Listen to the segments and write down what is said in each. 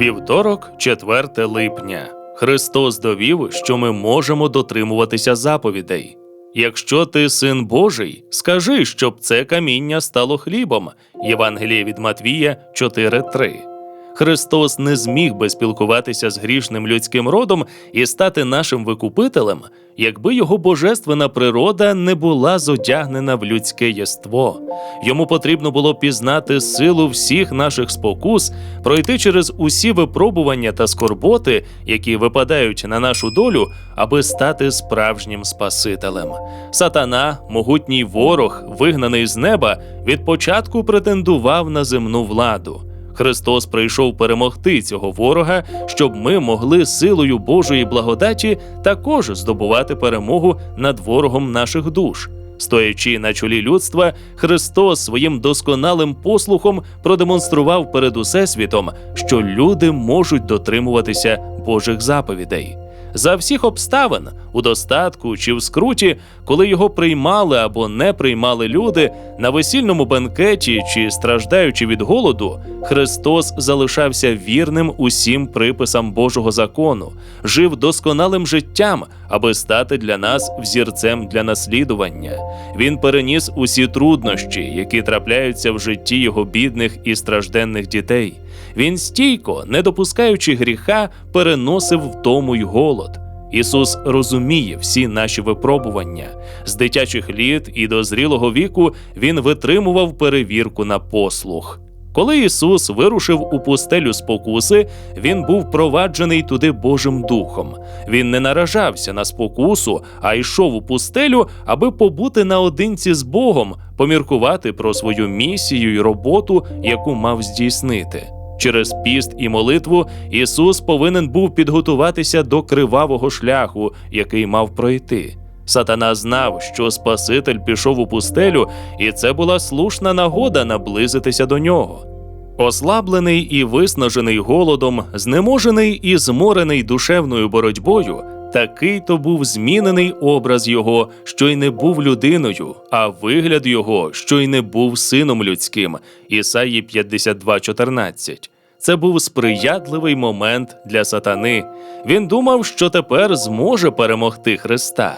Вівторок, 4 липня. Христос довів, що ми можемо дотримуватися заповідей. Якщо ти син Божий, скажи, щоб це каміння стало хлібом. Євангеліє від Матвія 4.3. Христос не зміг би спілкуватися з грішним людським родом і стати нашим викупителем, якби його божественна природа не була зодягнена в людське єство. Йому потрібно було пізнати силу всіх наших спокус, пройти через усі випробування та скорботи, які випадають на нашу долю, аби стати справжнім Спасителем. Сатана, могутній ворог, вигнаний з неба, від початку претендував на земну владу. Христос прийшов перемогти цього ворога, щоб ми могли силою Божої благодаті також здобувати перемогу над ворогом наших душ. Стоячи на чолі людства, Христос своїм досконалим послухом продемонстрував перед усесвітом, що люди можуть дотримуватися Божих заповідей. За всіх обставин, у достатку чи в скруті, коли його приймали або не приймали люди, на весільному бенкеті чи страждаючи від голоду, Христос залишався вірним усім приписам Божого закону, жив досконалим життям, аби стати для нас взірцем для наслідування. Він переніс усі труднощі, які трапляються в житті його бідних і стражденних дітей. Він стійко, не допускаючи гріха, переносив втому й голод. Ісус розуміє всі наші випробування. З дитячих літ і до зрілого віку він витримував перевірку на послух. Коли Ісус вирушив у пустелю спокуси, він був проваджений туди Божим Духом. Він не наражався на спокусу, а йшов у пустелю, аби побути наодинці з Богом, поміркувати про свою місію й роботу, яку мав здійснити. Через піст і молитву Ісус повинен був підготуватися до кривавого шляху, який мав пройти. Сатана знав, що Спаситель пішов у пустелю, і це була слушна нагода наблизитися до нього. Ослаблений і виснажений голодом, знеможений і зморений душевною боротьбою, такий то був змінений образ його, що й не був людиною, а вигляд його, що й не був сином людським. Ісаї 52.14. Це був сприятливий момент для сатани. Він думав, що тепер зможе перемогти Христа.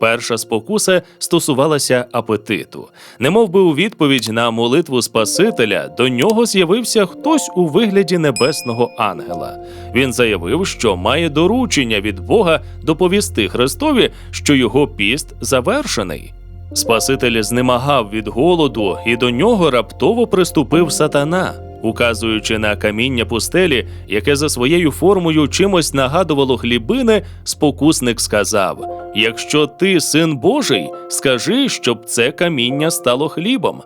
Перша спокуса стосувалася апетиту. Немов би у відповідь на молитву Спасителя до нього з'явився хтось у вигляді небесного ангела. Він заявив, що має доручення від Бога доповісти Христові, що його піст завершений. Спаситель знемагав від голоду, і до нього раптово приступив сатана. Указуючи на каміння пустелі, яке за своєю формою чимось нагадувало хлібини, спокусник сказав: Якщо ти син Божий, скажи, щоб це каміння стало хлібом.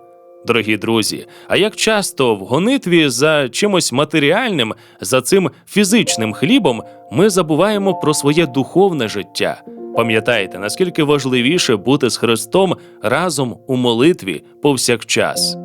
Дорогі друзі, а як часто в гонитві за чимось матеріальним, за цим фізичним хлібом, ми забуваємо про своє духовне життя. Пам'ятайте, наскільки важливіше бути з Христом разом у молитві повсякчас.